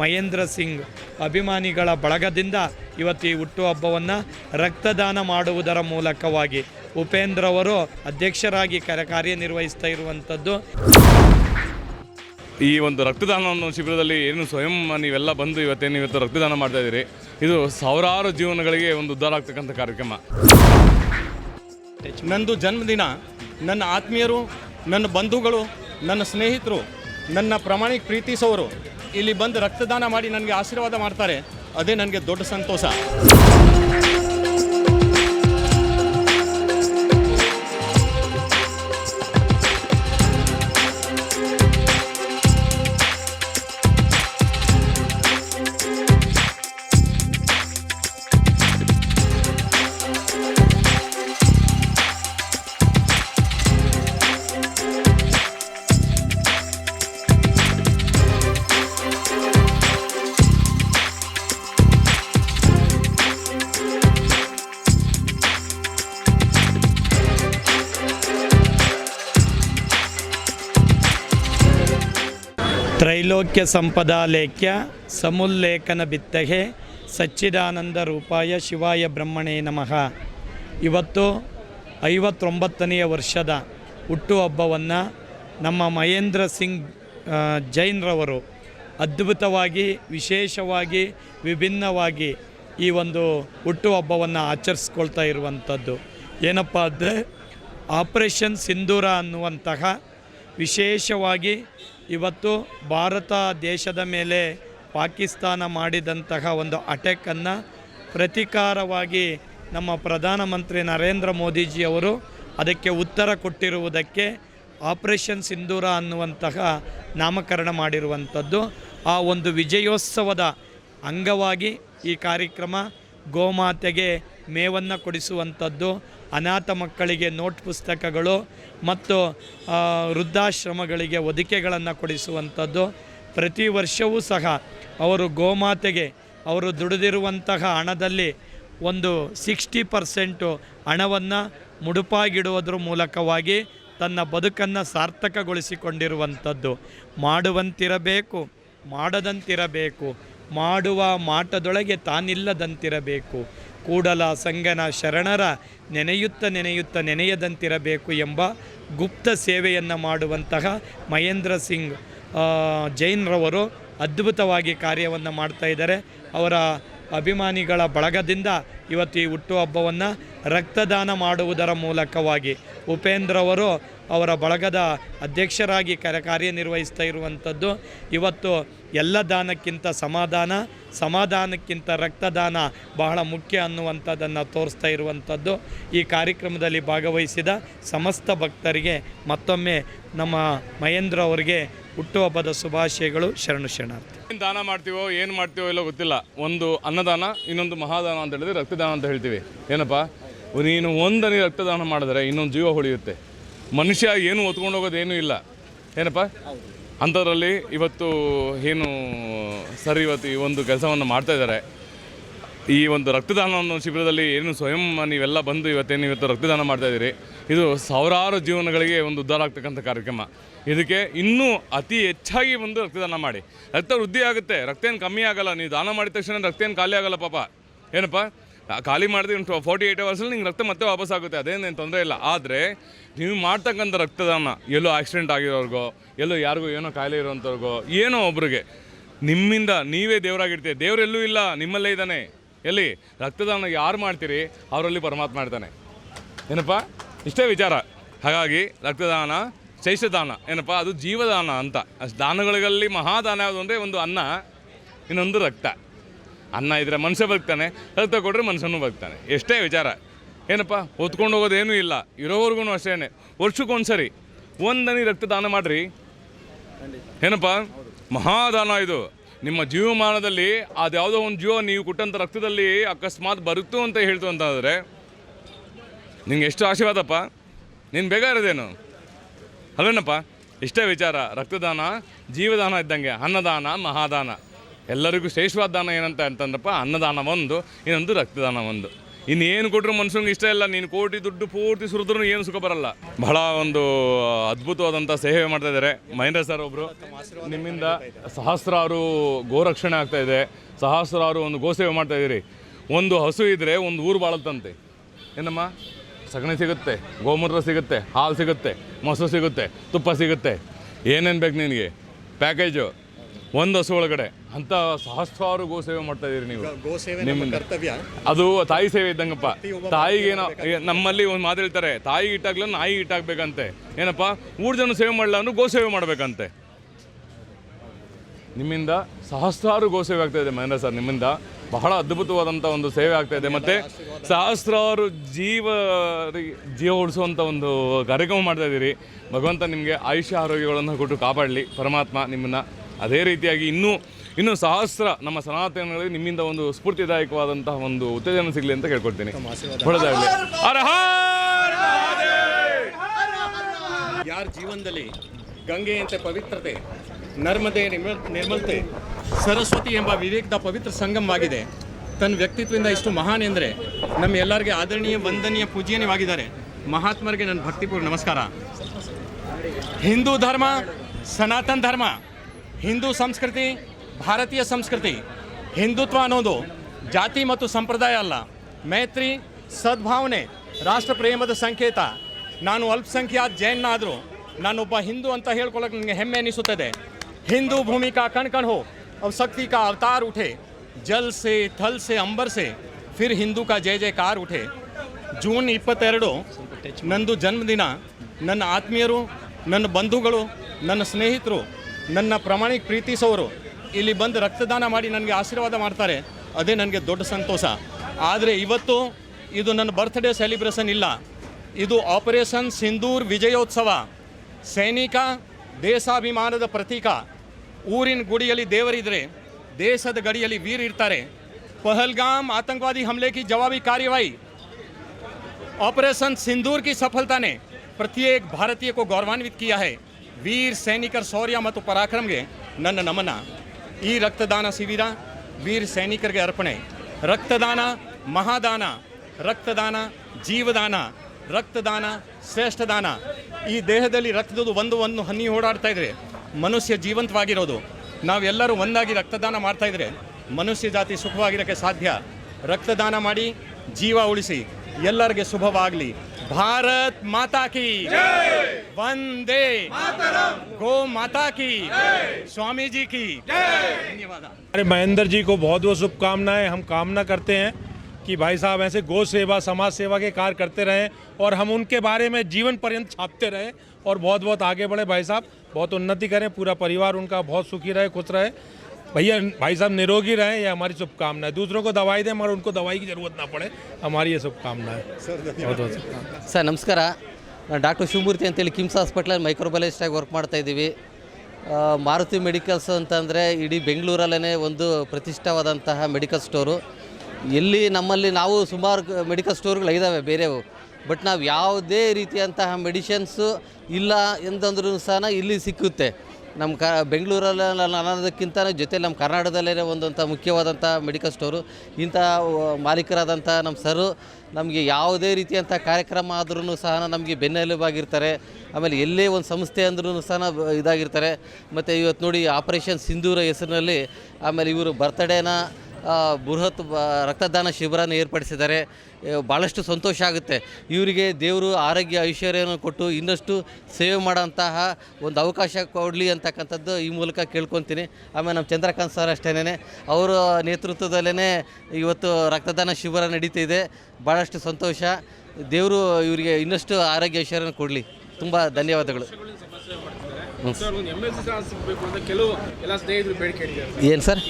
ಮಹೇಂದ್ರ ಸಿಂಗ್ ಅಭಿಮಾನಿಗಳ ಬಳಗದಿಂದ ಇವತ್ತು ಈ ಹುಟ್ಟುಹಬ್ಬವನ್ನು ರಕ್ತದಾನ ಮಾಡುವುದರ ಮೂಲಕವಾಗಿ ಉಪೇಂದ್ರ ಅವರು ಅಧ್ಯಕ್ಷರಾಗಿ ಕಾರ್ಯ ಕಾರ್ಯನಿರ್ವಹಿಸ್ತಾ ಇರುವಂಥದ್ದು. ಈ ಒಂದು ರಕ್ತದಾನ ಅನ್ನೋ ಶಿಬಿರದಲ್ಲಿ ಏನು ಸ್ವಯಂ ನೀವೆಲ್ಲ ಬಂದು ಇವತ್ತೇನು ಇವತ್ತು ರಕ್ತದಾನ ಮಾಡ್ತಾ ಇದ್ದೀರಿ? ಇದು ಸಾವಿರಾರು ಜೀವನಗಳಿಗೆ ಒಂದು ಉದ್ಧಾರ ಆಗ್ತಕ್ಕಂಥ ಕಾರ್ಯಕ್ರಮ. ನಂದು ಜನ್ಮದಿನ. ನನ್ನ ಆತ್ಮೀಯರು ನನ್ನ ಬಂಧುಗಳು ನನ್ನ ಸ್ನೇಹಿತರು ನನ್ನ ಪ್ರಾಮಾಣಿಕ ಪ್ರೀತಿಸೋರು ಇಲ್ಲಿ ಬಂದು ರಕ್ತದಾನ ಮಾಡಿ ನನಗೆ ಆಶೀರ್ವಾದ ಮಾಡ್ತಾರೆ. ಅದೇ ನನಗೆ ದೊಡ್ಡ ಸಂತೋಷ. ತ್ರೈಲೋಕ್ಯ ಸಂಪದಾಲೇಖ್ಯ ಸಮುಲ್ಲೇಖನ ಬಿತ್ತಗೆ ಸಚ್ಚಿದಾನಂದ ರೂಪಾಯ ಶಿವಾಯ ಬ್ರಹ್ಮಣೇ ನಮಃ. ಇವತ್ತು ಐವತ್ತೊಂಬತ್ತನೆಯ ವರ್ಷದ ಹುಟ್ಟುಹಬ್ಬವನ್ನು ನಮ್ಮ ಮಹೇಂದ್ರ ಸಿಂಗ್ ಜೈನ್ರವರು ಅದ್ಭುತವಾಗಿ, ವಿಶೇಷವಾಗಿ, ವಿಭಿನ್ನವಾಗಿ ಈ ಒಂದು ಹುಟ್ಟುಹಬ್ಬವನ್ನು ಆಚರಿಸ್ಕೊಳ್ತಾ ಇರುವಂಥದ್ದು. ಏನಪ್ಪ ಅಂದರೆ ಆಪರೇಷನ್ ಸಿಂಧೂರ ಅನ್ನುವಂತಹ ವಿಶೇಷವಾಗಿ ಇವತ್ತು ಭಾರತ ದೇಶದ ಮೇಲೆ ಪಾಕಿಸ್ತಾನ ಮಾಡಿದಂತಹ ಒಂದು ಅಟ್ಯಾಕನ್ನು ಪ್ರತಿಕಾರವಾಗಿ ನಮ್ಮ ಪ್ರಧಾನಮಂತ್ರಿ ನರೇಂದ್ರ ಮೋದಿಜಿಯವರು ಅದಕ್ಕೆ ಉತ್ತರ ಕೊಟ್ಟಿರುವುದಕ್ಕೆ ಆಪರೇಷನ್ ಸಿಂಧೂರ ಅನ್ನುವಂತಹ ನಾಮಕರಣ ಮಾಡಿರುವಂಥದ್ದು. ಆ ಒಂದು ವಿಜಯೋತ್ಸವದ ಅಂಗವಾಗಿ ಈ ಕಾರ್ಯಕ್ರಮ ಗೋಮಾತೆಗೆ ಮೇವನ್ನು ಕೊಡಿಸುವಂಥದ್ದು. ಅನಾಥ ಮಕ್ಕಳಿಗೆ ನೋಟ್ ಪುಸ್ತಕಗಳು ಮತ್ತು ವೃದ್ಧಾಶ್ರಮಗಳಿಗೆ ಒದಿಕೆಗಳನ್ನು ಕೊಡಿಸುವಂಥದ್ದು. ಪ್ರತಿ ವರ್ಷವೂ ಸಹ ಅವರು ಗೋಮಾತೆಗೆ, ಅವರು ದುಡಿದಿರುವಂತಹ ಹಣದಲ್ಲಿ ಒಂದು ಸಿಕ್ಸ್ಟಿ ಪರ್ಸೆಂಟು ಹಣವನ್ನು ಮುಡುಪಾಗಿಡುವುದರ ಮೂಲಕವಾಗಿ ತನ್ನ ಬದುಕನ್ನು ಸಾರ್ಥಕಗೊಳಿಸಿಕೊಂಡಿರುವಂಥದ್ದು. ಮಾಡುವಂತಿರಬೇಕು, ಮಾಡದಂತಿರಬೇಕು, ಮಾಡುವ ಮಾಟದೊಳಗೆ ತಾನಿಲ್ಲದಂತಿರಬೇಕು. ಕೂಡಲ ಸಂಗನ ಶರಣರ ನೆನೆಯುತ್ತ ನೆನೆಯುತ್ತ ನೆನೆಯದಂತಿರಬೇಕು ಎಂಬ ಗುಪ್ತ ಸೇವೆಯನ್ನು ಮಾಡುವಂತಹ ಮಹೇಂದ್ರ ಸಿಂಗ್ ಜೈನ್ರವರು ಅದ್ಭುತವಾಗಿ ಕಾರ್ಯವನ್ನು ಮಾಡ್ತಾ ಇದ್ದಾರೆ. ಅವರ ಅಭಿಮಾನಿಗಳ ಬಳಗದಿಂದ ಇವತ್ತು ಈ ಹುಟ್ಟುಹಬ್ಬವನ್ನು ರಕ್ತದಾನ ಮಾಡುವುದರ ಮೂಲಕವಾಗಿ ಉಪೇಂದ್ರ ಅವರು ಅವರ ಬಳಗದ ಅಧ್ಯಕ್ಷರಾಗಿ ಕಾರ್ಯ ಕಾರ್ಯನಿರ್ವಹಿಸ್ತಾ ಇರುವಂಥದ್ದು. ಇವತ್ತು ಎಲ್ಲ ದಾನಕ್ಕಿಂತ ಸಮಾಧಾನ, ಸಮಾಧಾನಕ್ಕಿಂತ ರಕ್ತದಾನ ಬಹಳ ಮುಖ್ಯ ಅನ್ನುವಂಥದ್ದನ್ನು ತೋರಿಸ್ತಾ ಇರುವಂಥದ್ದು. ಈ ಕಾರ್ಯಕ್ರಮದಲ್ಲಿ ಭಾಗವಹಿಸಿದ ಸಮಸ್ತ ಭಕ್ತರಿಗೆ ಮತ್ತೊಮ್ಮೆ ನಮ್ಮ ಮಹೇಂದ್ರ ಅವರಿಗೆ ಹುಟ್ಟುಹಬ್ಬದ ಶುಭಾಶಯಗಳು, ಶರಣು ಶರಣಾರ್ಥಿ. ಏನು ದಾನ ಮಾಡ್ತೀವೋ, ಏನು ಮಾಡ್ತೀವೋ ಎಲ್ಲ ಗೊತ್ತಿಲ್ಲ. ಒಂದು ಅನ್ನದಾನ, ಇನ್ನೊಂದು ಮಹಾದಾನ ಅಂತ ಹೇಳಿದ್ರೆ ರಕ್ತದಾನ ಅಂತ ಹೇಳ್ತೀವಿ. ಏನಪ್ಪ? ನೀನು ಒಂದನೇ ರಕ್ತದಾನ ಮಾಡಿದ್ರೆ ಇನ್ನೊಂದು ಜೀವ ಉಳಿಯುತ್ತೆ ಮನುಷ್ಯ ಏನು ಹೊತ್ಕೊಂಡು ಹೋಗೋದೇನೂ ಇಲ್ಲ. ಏನಪ್ಪ? ಅಂಥದ್ರಲ್ಲಿ ಇವತ್ತು ಏನು ಸರ್ ಇವತ್ತು ಈ ಒಂದು ಕೆಲಸವನ್ನು ಮಾಡ್ತಾ ಇದ್ದಾರೆ. ಈ ಒಂದು ರಕ್ತದಾನ ಅನ್ನೋ ಶಿಬಿರದಲ್ಲಿ ಏನು ಸ್ವಯಂ ನೀವೆಲ್ಲ ಬಂದು ಇವತ್ತೇನು ಇವತ್ತು ರಕ್ತದಾನ ಮಾಡ್ತಾ ಇದ್ದೀರಿ, ಇದು ಸಾವಿರಾರು ಜೀವನಗಳಿಗೆ ಒಂದು ಉದ್ಧಾರ ಆಗ್ತಕ್ಕಂಥ ಕಾರ್ಯಕ್ರಮ. ಇದಕ್ಕೆ ಇನ್ನೂ ಅತಿ ಹೆಚ್ಚಾಗಿ ಬಂದು ರಕ್ತದಾನ ಮಾಡಿ. ರಕ್ತ ವೃದ್ಧಿ ಆಗುತ್ತೆ ರಕ್ತ ಏನು ಕಮ್ಮಿ ಆಗಲ್ಲ, ನೀವು ದಾನ ಮಾಡಿದ ತಕ್ಷಣ ರಕ್ತ ಏನು ಖಾಲಿ ಆಗಲ್ಲ ಪಾಪ. ಏನಪ್ಪ? ಖಾಲಿ ಮಾಡಿದ್ರೆ ಇನ್ನು ಫೋರ್ಟಿ ಏಯ್ಟ್ ಅವರ್ಸಲ್ಲಿ ನಿಮ್ಗೆ ರಕ್ತ ಮತ್ತೆ ವಾಪಸ್ ಆಗುತ್ತೆ, ಅದೇನೇನು ತೊಂದರೆ ಇಲ್ಲ. ಆದರೆ ನೀವು ಮಾಡ್ತಕ್ಕಂಥ ರಕ್ತದಾನ, ಎಲ್ಲೋ ಆಕ್ಸಿಡೆಂಟ್ ಆಗಿರೋರ್ಗೋ, ಎಲ್ಲೋ ಯಾರಿಗೂ ಏನೋ ಖಾಯಿಲೆ ಇರೋಂಥವ್ರಿಗೋ ಏನೋ ಒಬ್ರಿಗೆ, ನಿಮ್ಮಿಂದ ನೀವೇ ದೇವರಾಗಿರ್ತೀರಿ. ದೇವರೆಲ್ಲೂ ಇಲ್ಲ, ನಿಮ್ಮಲ್ಲೇ ಇದ್ದಾನೆ. ಎಲ್ಲಿ? ರಕ್ತದಾನ ಯಾರು ಮಾಡ್ತೀರಿ? ಅವರಲ್ಲಿ ಪರಮಾತ್ಮ ಮಾಡ್ತಾನೆ ಏನಪ್ಪ? ಇಷ್ಟೇ ವಿಚಾರ. ಹಾಗಾಗಿ ರಕ್ತದಾನ ಶೈಷದಾನ ಏನಪ್ಪ? ಅದು ಜೀವದಾನ ಅಂತ. ದಾನಗಳಲ್ಲಿ ಮಹಾದಾನ ಯಾವುದು ಅಂದರೆ ಒಂದು ಅನ್ನ, ಇನ್ನೊಂದು ರಕ್ತ. ಅನ್ನ ಇದ್ದರೆ ಮನುಷ್ಯ ಬದುಕ್ತಾನೆ, ರಕ್ತ ಕೊಟ್ಟರೆ ಮನುಷ್ಯನೂ ಬದುಕ್ತಾನೆ. ಎಷ್ಟೇ ವಿಚಾರ. ಏನಪ್ಪ? ಹೊತ್ಕೊಂಡು ಹೋಗೋದೇನೂ ಇಲ್ಲ. ಇರೋವರೆಗೂ ಅಷ್ಟೇ ವರ್ಷಕ್ಕೊಂದ್ಸರಿ ಒಂದನಿ ರಕ್ತದಾನ ಮಾಡಿರಿ. ಏನಪ್ಪ? ಮಹಾದಾನ ಇದು. ನಿಮ್ಮ ಜೀವಮಾನದಲ್ಲಿ ಅದ್ಯಾವುದೋ ಒಂದು ಜೀವ ನೀವು ಕೊಟ್ಟಂಥ ರಕ್ತದಲ್ಲಿ ಅಕಸ್ಮಾತ್ ಬರುತ್ತು ಅಂತ ಹೇಳ್ತು ಅಂತಂದರೆ, ನಿಂಗೆ ಎಷ್ಟು ಆಶೀರ್ವಾದಪ್ಪ? ನೀನು ಬೇಗ ಇರೋದೇನು ಅಲ್ವೇನಪ್ಪ? ಇಷ್ಟೇ ವಿಚಾರ. ರಕ್ತದಾನ, ಜೀವದಾನ ಇದ್ದಂಗೆ. ಅನ್ನದಾನ, ಮಹಾದಾನ. ಎಲ್ಲರಿಗೂ ಶ್ರೇಷ್ಠವಾದ ದಾನ ಏನಂತ ಅಂತಂದ್ರಪ್ಪ, ಅನ್ನದಾನ ಒಂದು, ಇನ್ನೊಂದು ರಕ್ತದಾನ ಒಂದು. ಇನ್ನೇನು ಕೊಟ್ಟರು ಮನುಷ್ಯನಿಗೆ ಇಷ್ಟ ಇಲ್ಲ. ನೀನು ಕೋಟಿ ದುಡ್ಡು ಪೂರ್ತಿ ಸುರಿದ್ರು ಏನು ಸುಖ ಬರಲ್ಲ. ಬಹಳ ಒಂದು ಅದ್ಭುತವಾದಂಥ ಸೇವೆ ಮಾಡ್ತಾ ಇದ್ದಾರೆ ಮಹೇಂದ್ರ ಸರ್ ಒಬ್ಬರು ನಿಮ್ಮಿಂದ ಸಹಸ್ರಾರು ಗೋರಕ್ಷಣೆ ಆಗ್ತಾ ಇದೆ. ಸಹಸ್ರಾರು ಒಂದು ಗೋಸೇವೆ ಮಾಡ್ತಾ ಇದ್ದೀರಿ ಒಂದು ಹಸು ಇದ್ದರೆ ಒಂದು ಊರು ಬಾಳುತ್ತಂತೆ. ಏನಮ್ಮ? ಸಗಣಿ ಸಿಗುತ್ತೆ, ಗೋಮೂತ್ರ ಸಿಗುತ್ತೆ, ಹಾಲು ಸಿಗುತ್ತೆ, ಮೊಸರು ಸಿಗುತ್ತೆ, ತುಪ್ಪ ಸಿಗುತ್ತೆ. ಏನೇನು ಬೇಕು ನಿನಗೆ? ಪ್ಯಾಕೇಜು ಒಂದು ಹಸು ಒಳಗಡೆ. ಅಂತ ಸಹಸ್ರಾರು ಗೋಸೇವೆ ಮಾಡ್ತಾ ಇದ್ದೀರಿ ನೀವು. ಕರ್ತವ್ಯ. ಅದು ತಾಯಿ ಸೇವೆ ಇದ್ದಂಗಪ್ಪ. ತಾಯಿಗೆ ನಮ್ಮಲ್ಲಿ ಒಂದು ಮಾತು ಹೇಳ್ತಾರೆ ತಾಯಿ ಇಟ್ಟಾಗ್ಲ ನಾಯಿ ಇಟ್ಟಾಗ್ಬೇಕಂತೆ ಏನಪ್ಪ? ಮೂರು ಜನ ಸೇವೆ ಮಾಡಲ್ಲ ಅಂದ್ರೆ ಗೋ ಸೇವೆ ಮಾಡ್ಬೇಕಂತೆ. ನಿಮ್ಮಿಂದ ಸಹಸ್ರಾರು ಗೋ ಸೇವೆ ಆಗ್ತಾ ಇದೆ ಮಹೇಂದ್ರ ಸರ್ ನಿಮ್ಮಿಂದ ಬಹಳ ಅದ್ಭುತವಾದಂಥ ಒಂದು ಸೇವೆ ಆಗ್ತಾ ಇದೆ. ಮತ್ತೆ ಸಹಸ್ರಾರು ಜೀವ ಜೀವ ಉಳಿಸುವಂಥ ಒಂದು ಕಾರ್ಯಕ್ರಮ ಮಾಡ್ತಾ ಇದ್ದೀರಿ. ಭಗವಂತ ನಿಮಗೆ ಆಯುಷ್ಯ ಆರೋಗ್ಯಗಳನ್ನು ಕೊಟ್ಟು ಕಾಪಾಡಲಿ. ಪರಮಾತ್ಮ ನಿಮ್ಮನ್ನು ಅದೇ ರೀತಿಯಾಗಿ ಇನ್ನೂ ಇನ್ನೂ ಸಹಸ್ರ ನಮ್ಮ ಸನಾತನಗಳಿಗೆ ನಿಮ್ಮಿಂದ ಒಂದು ಸ್ಫೂರ್ತಿದಾಯಕವಾದಂತಹ ಒಂದು ಉತ್ತೇಜನ ಸಿಗಲಿ ಅಂತ ಕೇಳ್ಕೊಳ್ತೀನಿ. ಒಳ್ಳೆದಾಗಲಿ! ಯಾರ ಜೀವನದಲ್ಲಿ ಗಂಗೆಯಂತೆ ಪವಿತ್ರತೆ ನರ್ಮದೆ ನಿರ್ಮಲ್ ನಿರ್ಮಲತೆ ಸರಸ್ವತಿ ಎಂಬ ವಿವೇಕದ ಪವಿತ್ರ ಸಂಗಮವಾಗಿದೆ ತನ್ನ ವ್ಯಕ್ತಿತ್ವದಿಂದ ಇಷ್ಟು ಮಹಾನ್ ಎಂದರೆ ನಮ್ಮ ಎಲ್ಲರಿಗೆ ಆದರಣೀಯ ವಂದನೀಯ ಪೂಜನೀಯವಾಗಿದ್ದಾರೆ ಮಹಾತ್ಮರಿಗೆ ನನ್ನ ಭಕ್ತಿಪೂರ್ವ ನಮಸ್ಕಾರ. ಹಿಂದೂ ಧರ್ಮ ಸನಾತನ ಧರ್ಮ ಹಿಂದೂ ಸಂಸ್ಕೃತಿ, ಭಾರತೀಯ ಸಂಸ್ಕೃತಿ, ಹಿಂದುತ್ವ ಅನ್ನೋದು ಜಾತಿ ಮತ್ತು ಸಂಪ್ರದಾಯ ಅಲ್ಲ. ಮೈತ್ರಿ, ಸದ್ಭಾವನೆ ರಾಷ್ಟ್ರ ಪ್ರೇಮದ ಸಂಕೇತ. ನಾನು ಅಲ್ಪಸಂಖ್ಯಾತ ಜೈನಾದರೂ ನಾನೊಬ್ಬ ಹಿಂದೂ ಅಂತ ಹೇಳ್ಕೊಳ್ಳೋಕೆ ನನಗೆ ಹೆಮ್ಮೆ ಅನಿಸುತ್ತದೆ. ಹಿಂದೂ ಭೂಮಿಕಾ ಕಣ್ ಕಣ್ ಹೋ ಅವಸಕ್ತಿ ಕಾ ಅವತಾರ ಉಠೆ. ಜಲ್ ಸೆ, ಥಲ್ ಸೆ, ಅಂಬರ್ ಸೆ, ಫಿರ್ ಹಿಂದೂ ಕಾ ಜಯ ಜಯಕಾರ ಉಠೆ. ಜೂನ್ ಇಪ್ಪತ್ತೆರಡು, ನಂದು ಜನ್ಮದಿನ. ನನ್ನ ಆತ್ಮೀಯರು, ನನ್ನ ಬಂಧುಗಳು, ನನ್ನ ಸ್ನೇಹಿತರು ನನ್ನ ಪ್ರಾಮಾಣಿಕ ಪ್ರೀತಿಸೋರು ಇಲ್ಲಿ ಬಂದು ರಕ್ತದಾನ ಮಾಡಿ ನನಗೆ ಆಶೀರ್ವಾದ ಮಾಡ್ತಾರೆ ಅದೇ ನನಗೆ ದೊಡ್ಡ ಸಂತೋಷ ಆದರೆ ಇವತ್ತು ಇದು ನನ್ನ ಬರ್ತ್ಡೇ ಸೆಲಿಬ್ರೇಷನ್ ಇಲ್ಲ ಇದು ಆಪರೇಷನ್ ಸಿಂಧೂರ್ ವಿಜಯೋತ್ಸವ ಸೈನಿಕ ದೇಶಾಭಿಮಾನದ ಪ್ರತೀಕ ಊರಿನ ಗುಡಿಯಲ್ಲಿ ದೇವರಿದ್ರೆ ದೇಶದ ಗಡಿಯಲ್ಲಿ ವೀರ್ ಇರ್ತಾರೆ ಪಹಲ್ಗಾಮ್ ಆತಂಕವಾದಿ हमले की जवाबी कार्रवाई ऑपरेशन सिंदूर की सफलता ने प्रत्येक भारतीय को गौरवान्वित किया है ವೀರ್ ಸೈನಿಕರ ಶೌರ್ಯ ಮತ್ತು ಪರಾಕ್ರಮ್ಗೆ ನನ್ನ ನಮನ. ಈ ರಕ್ತದಾನ ಶಿಬಿರ ವೀರ್ ಸೈನಿಕರಿಗೆ ಅರ್ಪಣೆ. ರಕ್ತದಾನ, ಮಹಾದಾನ, ರಕ್ತದಾನ, ಜೀವದಾನ, ರಕ್ತದಾನ ಶ್ರೇಷ್ಠ ದಾನ ಈ ದೇಹದಲ್ಲಿ ರಕ್ತದ ಒಂದು ಒಂದು ಹನಿ ಓಡಾಡ್ತಾ ಇದ್ರೆ ಮನುಷ್ಯ ಜೀವಂತವಾಗಿರೋದು. ನಾವೆಲ್ಲರೂ ಒಂದಾಗಿ ರಕ್ತದಾನ ಮಾಡ್ತಾ ಇದ್ರೆ ಮನುಷ್ಯ ಜಾತಿ ಸುಖವಾಗಿರೋಕ್ಕೆ ಸಾಧ್ಯ. ರಕ್ತದಾನ ಮಾಡಿ ಜೀವ ಉಳಿಸಿ. ಎಲ್ಲರಿಗೆ ಶುಭವಾಗಲಿ. भारत माता की। वंदे। गो माता की। स्वामी जी की। धन्यवाद। अरे महेंद्र जी को बहुत बहुत शुभकामनाएँ। हम कामना करते हैं कि भाई साहब ऐसे गो सेवा समाज सेवा के कार्य करते रहें और हम उनके बारे में जीवन पर्यंत छापते रहें और बहुत बहुत आगे बढ़े। भाई साहब बहुत उन्नति करें। पूरा परिवार उनका बहुत सुखी रहे खुश रहे। भैया भाई साहब निरोगी रहें ये हमारी शुभकामना है दूसरों को दवाई दें मगर उनको दवाई की ज़रूरत ना पड़े हमारी ये शुभकामना है बहुत बहुत ಸರ್ ನಮಸ್ಕಾರ ನಾನು ಡಾಕ್ಟರ್ ಶಿವಮೂರ್ತಿ ಅಂತೇಳಿ ಕಿಮ್ಸ್ ಹಾಸ್ಪಿಟ್ಲಲ್ಲಿ ಮೈಕ್ರೋಬಯಾಲಜಿಸ್ಟಾಗಿ ವರ್ಕ್ ಮಾಡ್ತಾ ಇದ್ದೀವಿ ಆ, ಮಾರುತಿ ಮೆಡಿಕಲ್ಸ್ ಅಂತಂದರೆ ಇಡೀ ಬೆಂಗಳೂರಲ್ಲೇ ಒಂದು ಪ್ರತಿಷ್ಠವಾದಂತಹ ಮೆಡಿಕಲ್ ಸ್ಟೋರು ಎಲ್ಲಿ ನಮ್ಮಲ್ಲಿ ನಾವು ಸುಮಾರು ಮೆಡಿಕಲ್ ಸ್ಟೋರ್ಗಳು ಇದ್ದಾವೆ ಬೇರೆವು ಬಟ್ ನಾವು ಯಾವುದೇ ರೀತಿಯಂತಹ ಮೆಡಿಷನ್ಸು ಇಲ್ಲ ಎಂದಂದ್ರೂ ಸಹ ಇಲ್ಲಿ ಸಿಕ್ಕುತ್ತೆ ನಮ್ಮ ಕ ಬೆಂಗಳೂರಲ್ಲಿ ಅನ್ನೋದಕ್ಕಿಂತ ಜೊತೆ ನಮ್ಮ ಕರ್ನಾಟಕದಲ್ಲೇ ಒಂದಂಥ ಮುಖ್ಯವಾದಂಥ ಮೆಡಿಕಲ್ ಸ್ಟೋರು. ಇಂಥ ಮಾಲೀಕರಾದಂಥ ನಮ್ಮ ಸರು ನಮಗೆ ಯಾವುದೇ ರೀತಿಯಂಥ ಕಾರ್ಯಕ್ರಮ ಆದ್ರೂ ಸಹ ನಮಗೆ ಬೆನ್ನೆಲುಬಾಗಿರ್ತಾರೆ. ಆಮೇಲೆ ಎಲ್ಲೇ ಒಂದು ಸಂಸ್ಥೆ ಅಂದ್ರೂ ಸಹ ಇದಾಗಿರ್ತಾರೆ. ಮತ್ತು ಇವತ್ತು ನೋಡಿ ಆಪರೇಷನ್ ಸಿಂಧೂರ ಹೆಸರಿನಲ್ಲಿ ಆಮೇಲೆ ಇವರು ಬರ್ತಡೇನ ಬೃಹತ್ ರಕ್ತದಾನ ಶಿಬಿರನ ಏರ್ಪಡಿಸಿದ್ದಾರೆ. ಭಾಳಷ್ಟು ಸಂತೋಷ ಆಗುತ್ತೆ. ಇವರಿಗೆ ದೇವರು ಆರೋಗ್ಯ ಐಶ್ವರ್ಯವನ್ನು ಕೊಟ್ಟು ಇನ್ನಷ್ಟು ಸೇವೆ ಮಾಡೋಂತಹ ಒಂದು ಅವಕಾಶ ಕೊಡಲಿ ಅಂತಕ್ಕಂಥದ್ದು ಈ ಮೂಲಕ ಕೇಳ್ಕೊತೀನಿ. ಆಮೇಲೆ ನಮ್ಮ ಚಂದ್ರಕಾಂತ್ ಸರ್ ಅಷ್ಟೇನೆ ಅವರ ನೇತೃತ್ವದಲ್ಲೇ ಇವತ್ತು ರಕ್ತದಾನ ಶಿಬಿರ ನಡೀತಿದೆ. ಭಾಳಷ್ಟು ಸಂತೋಷ. ದೇವರು ಇವರಿಗೆ ಇನ್ನಷ್ಟು ಆರೋಗ್ಯ ಐಶ್ವರ್ಯನ ಕೊಡಲಿ. ತುಂಬ ಧನ್ಯವಾದಗಳು. ಏನು ಸರ್?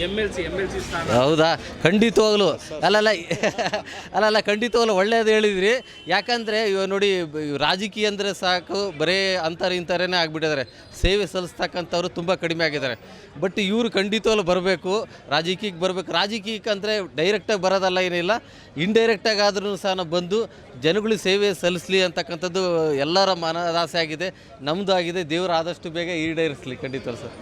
ಹೌದಾ? ಖಂಡಿತವಾಗ್ಲು. ಅಲ್ಲಲ್ಲ ಅಲ್ಲಲ್ಲ ಖಂಡಿತವಾಗ್ಲು ಒಳ್ಳೆಯದು ಹೇಳಿದ್ರಿ. ಯಾಕಂದರೆ ಇವಾಗ ನೋಡಿ ರಾಜಕೀಯ ಅಂದರೆ ಸಾಕು ಬರೇ ಅಂತಾರೆ ಇಂಥರೇ ಆಗಿಬಿಟ್ಟಿದ್ದಾರೆ. ಸೇವೆ ಸಲ್ಲಿಸ್ತಕ್ಕಂಥವ್ರು ತುಂಬ ಕಡಿಮೆ ಆಗಿದ್ದಾರೆ. ಬಟ್ ಇವರು ಖಂಡಿತವಾಗ್ಲು ಬರಬೇಕು ರಾಜಕೀಯಕ್ಕೆ ಬರಬೇಕು. ರಾಜಕೀಯಕ್ಕೆ ಅಂದರೆ ಡೈರೆಕ್ಟಾಗಿ ಬರೋದಲ್ಲ ಏನಿಲ್ಲ. ಇಂಡೈರೆಕ್ಟಾಗಿ ಆದ್ರೂ ಸಹ ನಾವು ಬಂದು ಜನಗಳಿಗೆ ಸೇವೆ ಸಲ್ಲಿಸಲಿ ಅಂತಕ್ಕಂಥದ್ದು ಎಲ್ಲರ ಮನದಾಸೆ ಆಗಿದೆ. ನಮ್ಮದು ಆಗಿದೆ ದೇವರು ಆದಷ್ಟು ಬೇಗ ಈಡೇರಿಸಲಿ ಖಂಡಿತ ಸರ್.